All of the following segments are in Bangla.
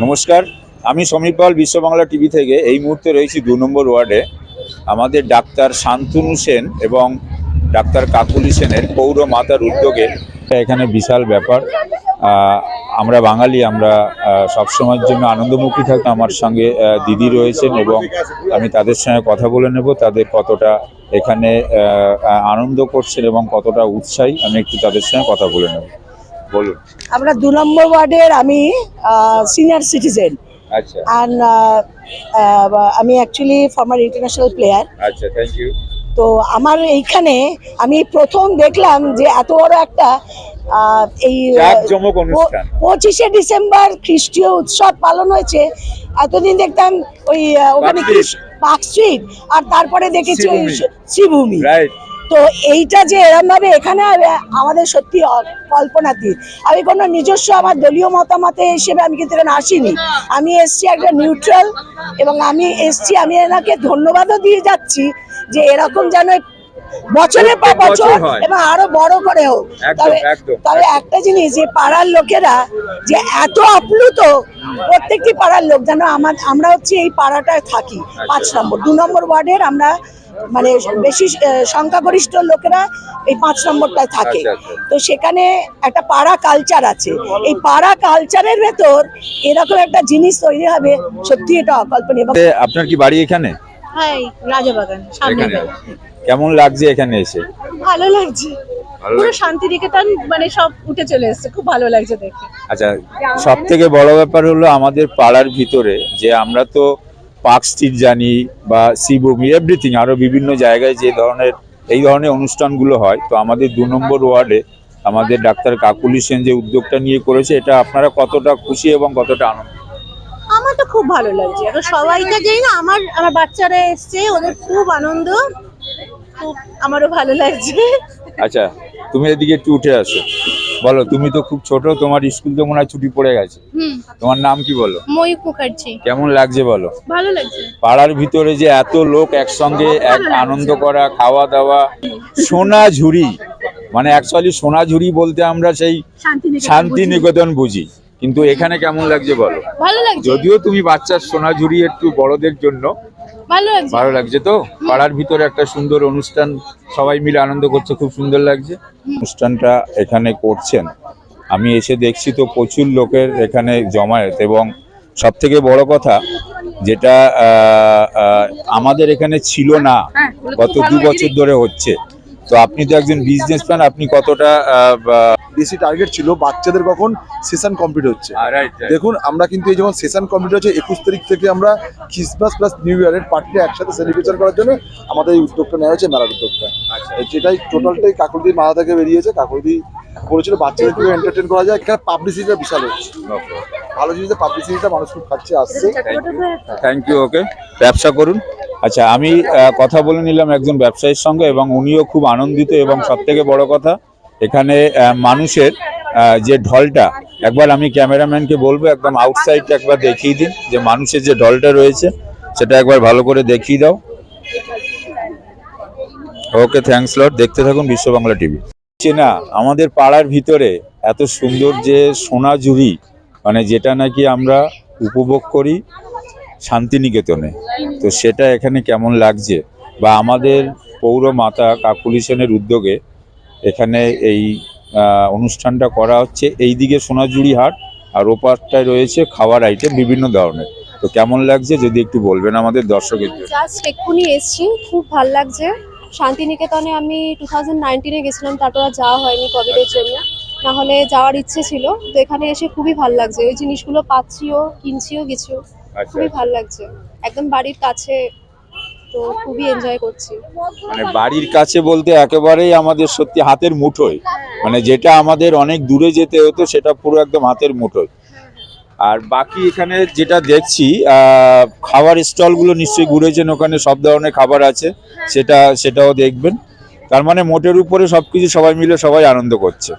নমস্কার, আমি সমীর পাল, বিশ্ব বাংলা টিভি থেকে। এই মুহূর্তে রয়েছি দু নম্বর ওয়ার্ডে। আমাদের ডাক্তার শান্তনু সেন এবং ডাক্তার কাকুলি সেনের পৌর মাতার উদ্যোগে। এখানে বিশাল ব্যাপার। আমরা বাঙালি, আমরা সবসময়ের জন্য আনন্দমুখী থাকি আমার সঙ্গে দিদি রয়েছেন এবং আমি তাদের সঙ্গে কথা বলে নেব। তাদের কতটা এখানে আনন্দ করছেন এবং কতটা উৎসাহী, আমি একটু তাদের সঙ্গে কথা বলে নেব। বলুন। আমরা দু নম্বর ওয়ার্ডের আমি সিনিয়র সিটিজেন আচ্ছা। অ্যান্ড আমি অ্যাকচুয়ালি ফর্মার ইন্টারন্যাশনাল প্লেয়ার আচ্ছা থ্যাংক ইউ তো আমার এইখানে আমি প্রথম দেখলাম যে এত বড় একটা এই পঁচিশে ডিসেম্বর খ্রিস্টীয় উৎসব পালন হয়েছে। এতদিন দেখতাম ওই ওখানে পার্ক স্ট্রিট। আর তারপরে দেখেছি ওই শ্রীভূমি। শ্রীভূমি রাইট তো এইটা যে এরমভাবে এখানে আমাদের সত্যি কল্পনা কল্পনাতীত আমি কোনো নিজস্ব আমার দলীয় মতামতে হিসেবে আমি কিন্তু এখানে আসিনি। আমি এসছি একটা নিউট্রাল এবং আমি এসছি, আমি এনাকে ধন্যবাদও দিয়ে যাচ্ছি যে এরকম যেন বছরের পর বছর এবং আরও বড় করে হোক। তবে তবে একটা জিনিস যে পাড়ার লোকেরা যে এত আপ্লুত প্রত্যেকটি পাড়ার লোক যেন আমার আমরা হচ্ছে এই পাড়াটায় থাকি পাঁচ নম্বর। দু নম্বর ওয়ার্ডের আমরা মানে বেশি সংখ্যাগরিষ্ঠ লোকেরা এই পাঁচ নম্বরটায় থাকে। আচ্ছা, আচ্ছা। তো সেখানে একটা পাড়া কালচার আছে। এই পাড়া কালচারের ভেতর এরকম একটা জিনিস তৈরি হবে সত্যি এটা অকল্পনীয়। আপনার কি বাড়ি এখানে? হ্যাঁ রাজাবাগান সামনে এখানে কেমন লাগছে এখানে এসে? ভালো লাগছে। ভালো পুরো লাগছে? শান্তিনিকেতন মানে সব উঠে চলে এসেছে খুব ভালো লাগছে দেখে। আচ্ছা সব থেকে বড় ব্যাপার হলো আমাদের পাড়ার ভিতরে যে আমরা তো পার্ক স্ট্রিট জানি বা শিবভূমি এভরিথিং আরও বিভিন্ন জায়গায় যে ধরনের এই ধরনের অনুষ্ঠানগুলো হয় তো আমাদের দু নম্বর ওয়ার্ডে আমাদের ডাক্তার কাকুলি সেন যে উদ্যোগটা নিয়ে করেছে এটা আপনারা কতটা খুশি এবং কতটা আনন্দ? আমার তো খুব ভালো লাগছে। এখন সবাইকে যাই না আমার আমার বাচ্চারা এসছে ওদের খুব আনন্দ খুব আমারও ভালো লাগছে। আচ্ছা তুমি এদিকে একটু উঠে আসো। বলো তুমি তো খুব ছোট তোমার স্কুল তো মনে হয় ছুটি পড়ে গেছে। তোমার নাম কি বলো? ময়ূক মুখার্জি। কেমন লাগছে বলো? ভালো লাগছে। পাড়ার ভিতরে যে এত লোক একসঙ্গে এক আনন্দ করা খাওয়া দাওয়া সোনা ঝুড়ি মানে অ্যাকচুয়ালি সোনা ঝুড়ি বলতে আমরা সেই শান্তিনিকেতন শান্তি নিকেতন বুঝি। কিন্তু এখানে কেমন লাগছে বলো? ভালো লাগছে। যদিও তুমি বাচ্চার সোনা ঝুড়ি একটু বড়দের জন্য ভালো লাগছে। ভালো লাগছে তো? পাড়ার ভিতরে একটা সুন্দর অনুষ্ঠান সবাই মিলে আনন্দ করছে খুব সুন্দর লাগছে। অনুষ্ঠানটা এখানে করছেন। আমি এসে দেখছি তো প্রচুর লোকের এখানে জমায়েত এবং সব থেকে বড় কথা যেটা আমাদের এখানে ছিল না গত দু বছর ধরে হচ্ছে। তো আপনি তো একজন বিজনেসম্যান আপনি কতটা বেশি টার্গেট ছিল বাচ্চাদের কখন সেশন কমপ্লিট হচ্ছে. দেখুন আমরা কিন্তু এই যখন সেশন কমপ্লিট হচ্ছে একুশ তারিখ থেকে আমরা ক্রিসমাস প্লাস নিউ ইয়ারের পার্টিটা একসাথে সেলিব্রেশন করার জন্য আমাদের এই উদ্যোগটা নেওয়া হয়েছে মেলার উদ্যোগটা। আচ্ছা। যেটাই টোটালটাই কাকুরদির মাথা থেকে বেরিয়েছে কাকুরদি বলেছিল বাচ্চাদেরকে এন্টারটেন করা যায় এখানে পাবলিসিটিটা বিশাল হচ্ছে। ভালো জিনিসটা পাবলিসিটিটা মানুষ খুব খাচ্ছে আসছে। থ্যাংক ইউ ওকে ব্যবসা করুন। আচ্ছা আমি কথা বলে নিলাম একজন ব্যবসায়ীর সঙ্গে এবং উনিও খুব আনন্দিত এবং সব থেকে বড় কথা, এখানে মানুষের যে ঢলটা, একবার আমি ক্যামেরাম্যানকে বলব, একদম আউটসাইডটা একবার দেখিয়ে দিন যে মানুষের যে ঢলটা রয়েছে, সেটা একবার ভালো করে দেখিয়ে দাও। ওকে থ্যাঙ্কস লট দেখতে থাকুন বিশ্ব বাংলা টিভি। চেনা আমাদের পাড়ার ভিতরে এত সুন্দর যে সোনা জুড়ি মানে যেটা নাকি আমরা উপভোগ করি শান্তিনিকেতনে। তো সেটা এখানে কেমন লাগছে? বা আমাদের পৌর মাতা কাকুলি সেনের উদ্যোগে এখানে এই অনুষ্ঠানটা করা হচ্ছে। এই দিকে সোনাঝুরি হাট আর ওপারটায় রয়েছে খাওয়ার আইটেম বিভিন্ন ধরনের। তো কেমন লাগছে যদি একটু বলবেন আমাদের দর্শকের জাস্ট এক্ষুনি এসছি, খুব ভালো লাগছে। শান্তিনিকেতনে আমি টু থাউজেন্ড নাইনটিনে গেছিলাম, তারপর আর যাওয়া হয়নি কোভিডের জন্য। না হলে যাওয়ার ইচ্ছে ছিল। তো এখানে এসে খুবই ভালো লাগছে। ওই জিনিসগুলো পাচ্ছিও, কিনছিও কিছু খুবই ভালো লাগছে। একদম বাড়ির কাছে তো খুবই এনজয় করছি। মানে বাড়ির কাছে বলতে একেবারেই আমাদের সত্যি হাতের মুঠোয়। মানে যেটা আমাদের অনেক দূরে যেতে হতো সেটা পুরো একদম হাতের মুঠোয়। আর বাকি এখানে যেটা দেখছি খাবার স্টলগুলো নিশ্চয়ই ঘুরেছেন ওখানে সব ধরনের খাবার আছে। সেটা সেটাও দেখবেন। তার মানে মোটের উপরে সবকিছু সবাই মিলে সবাই আনন্দ করছে।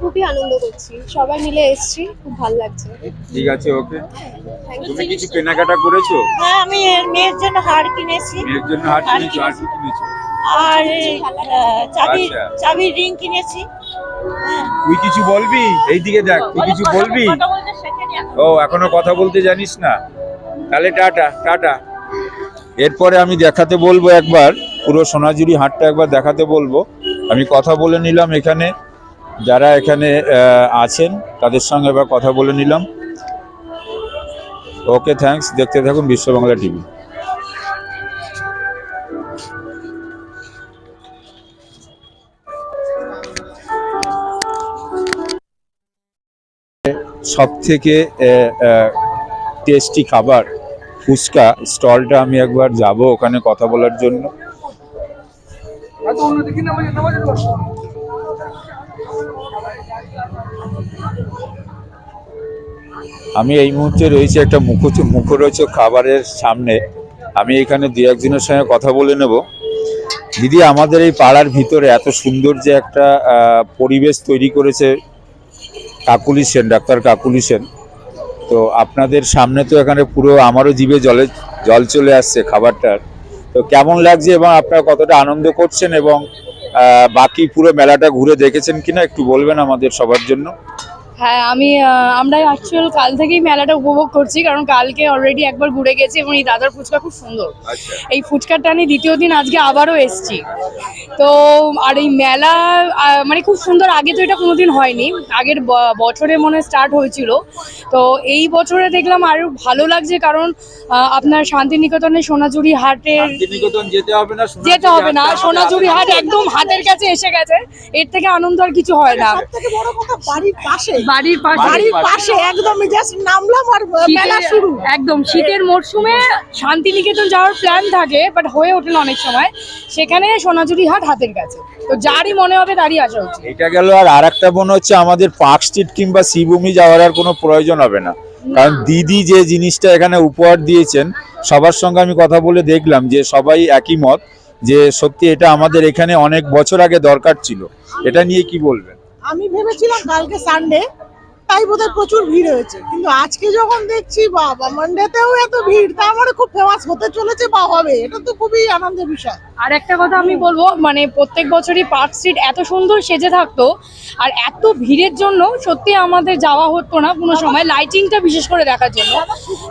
খুবই আনন্দ করছি। সবাই মিলে এসেছি খুব ভালো লাগছে। ঠিক আছে ওকে। থ্যাংক তুমি কিছু কেনাকাটা করেছ? হ্যাঁ আমি মেয়ের জন্য হার কিনেছি। মেয়ের জন্য হাট কিনেছো? আর কি কিনেছো? আর চাবি- চাবি রিং কিনেছি। তুই কিছু বলবি? এইদিকে দেখ তুই কিছু বলবি? কথা বলতে শেখে ও এখনও কথা বলতে জানিস না? তাহলে টাটা টাটা। এরপরে আমি দেখাতে বলব একবার পুরো সোনাঝুরি হাটটা একবার দেখাতে বলব। আমি কথা বলে নিলাম এখানে। যারা এখানে আছেন, তাদের সঙ্গে এবার কথা বলে নিলাম। ওকে থ্যাঙ্কস দেখতে থাকুন বিশ্ব বাংলা টিভি। সব থেকে টেস্টি খাবার, ফুচকা, স্টলটা আমি একবার যাব ওখানে কথা বলার জন্য। আমি এই মুহূর্তে রয়েছি একটা মুখোচ মুখরোচক খাবারের সামনে। আমি এখানে দু একজনের সঙ্গে কথা বলে নেব। দিদি, আমাদের এই পাড়ার ভিতরে এত সুন্দর যে একটা পরিবেশ তৈরি করেছে কাকুলি সেন, ডাক্তার কাকুলি সেন। তো আপনাদের সামনে তো এখানে পুরো আমারও জীবে জলে জল চলে আসছে খাবারটার তো কেমন লাগছে এবং আপনারা কতটা আনন্দ করছেন এবং বাকি পুরো মেলাটা ঘুরে দেখেছেন কিনা একটু বলবেন আমাদের সবার জন্য? হ্যাঁ আমি আমরা অ্যাকচুয়াল কাল থেকেই মেলাটা উপভোগ করছি কারণ কালকে অলরেডি একবার ঘুরে গেছি এবং এই দাদার ফুচকা খুব সুন্দর। আচ্ছা। এই ফুচকাটা আমি দ্বিতীয় দিন আজকে আবারও এসছি। তো আর এই মেলা মানে খুব সুন্দর আগে তো এটা কোনোদিন হয়নি আগের বছরে মনে স্টার্ট হয়েছিল। তো এই বছরে দেখলাম আরও ভালো লাগছে কারণ আপনার শান্তিনিকেতনের সোনাঝুরি হাটের শান্তিনিকেতন যেতে হবে না সোনাঝুরি যেতে হবে না হাটটা সোনাঝুরি হাট একদম হাতের কাছে এসে গেছে এর থেকে আনন্দ আর কিছু হয় না। সব বড় কথা বাড়ির পাশে। বাড়ির পাশে বাড়ির পাশে একদম জাস্ট নামলাম আর মেলা শীতের- শুরু। একদম শীতের মরশুমে শান্তিনিকেতন যাওয়ার প্ল্যান থাকে বাট হয়ে ওঠে না অনেক সময়। সেখানে সোনাঝুরি হাট হাতের কাছে। তো যারই মনে হবে তারই আসা উচিত এটা গেল আর আরেকটা মনে হচ্ছে আমাদের পার্ক স্ট্রিট কিংবা শিবভূমি যাওয়ার আর কোনো প্রয়োজন হবে না। কারণ দিদি যে জিনিসটা এখানে উপহার দিয়েছেন সবার সঙ্গে আমি কথা বলে দেখলাম যে সবাই একই মত যে সত্যি এটা আমাদের এখানে অনেক বছর আগে দরকার ছিল। এটা নিয়ে কি বলবেন? আমি ভেবেছিলাম কালকে সানডে তাই বোধহয় প্রচুর ভিড় হয়েছে। কিন্তু আজকে যখন দেখছি, বাবা মানডেতেও এত ভিড় তার মানে খুব ফেমাস হতে চলেছে বা হবে, এটা তো খুবই আনন্দের বিষয়। আর একটা কথা আমি বলব মানে প্রত্যেক বছরই পার্ক স্ট্রিট এত সুন্দর সেজে থাকতো আর এত ভিড়ের জন্য সত্যি আমাদের যাওয়া হতো না কোনো সময় লাইটিংটা বিশেষ করে দেখার জন্য।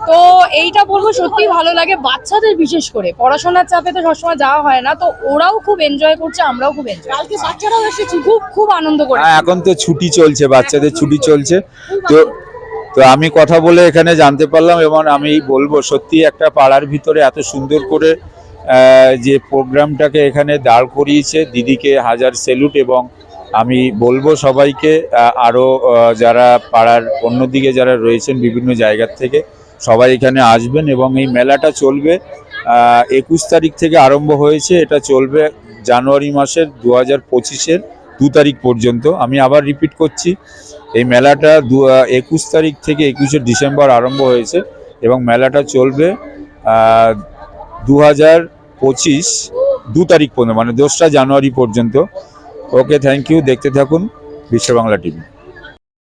তো এইটা বলব সত্যি ভালো লাগে বাচ্চাদের বিশেষ করে পড়াশোনার চাপে তো সবসময় যাওয়া হয় না তো ওরাও খুব এনজয় করছে আমরাও খুব এনজয় কালকে বাচ্চারাও এসেছি। খুব খুব আনন্দ করে। হ্যাঁ, এখন তো ছুটি চলছে বাচ্চাদের ছুটি চলছে। তো তো আমি কথা বলে এখানে জানতে পারলাম এবং আমি বলব সত্যি একটা পাড়ার ভিতরে এত সুন্দর করে যে প্রোগ্রামটাকে এখানে দাঁড় করিয়েছে, দিদিকে হাজার সেলুট এবং আমি বলব সবাইকে আরও যারা পাড়ার অন্যদিকে যারা রয়েছেন বিভিন্ন জায়গার থেকে, সবাই এখানে আসবেন এবং এই মেলাটা চলবে একুশ তারিখ থেকে আরম্ভ হয়েছে, এটা চলবে জানুয়ারি মাসের দু হাজার পঁচিশের দু তারিখ পর্যন্ত। আমি আবার রিপিট করছি, এই মেলাটা দু একুশ তারিখ থেকে একুশে ডিসেম্বর আরম্ভ হয়েছে এবং মেলাটা চলবে দু হাজার পঁচিশ দু তারিখ পর্যন্ত মানে দোসরা জানুয়ারি পর্যন্ত। ওকে থ্যাংক ইউ দেখতে থাকুন বিশ্ব বাংলা টিভি।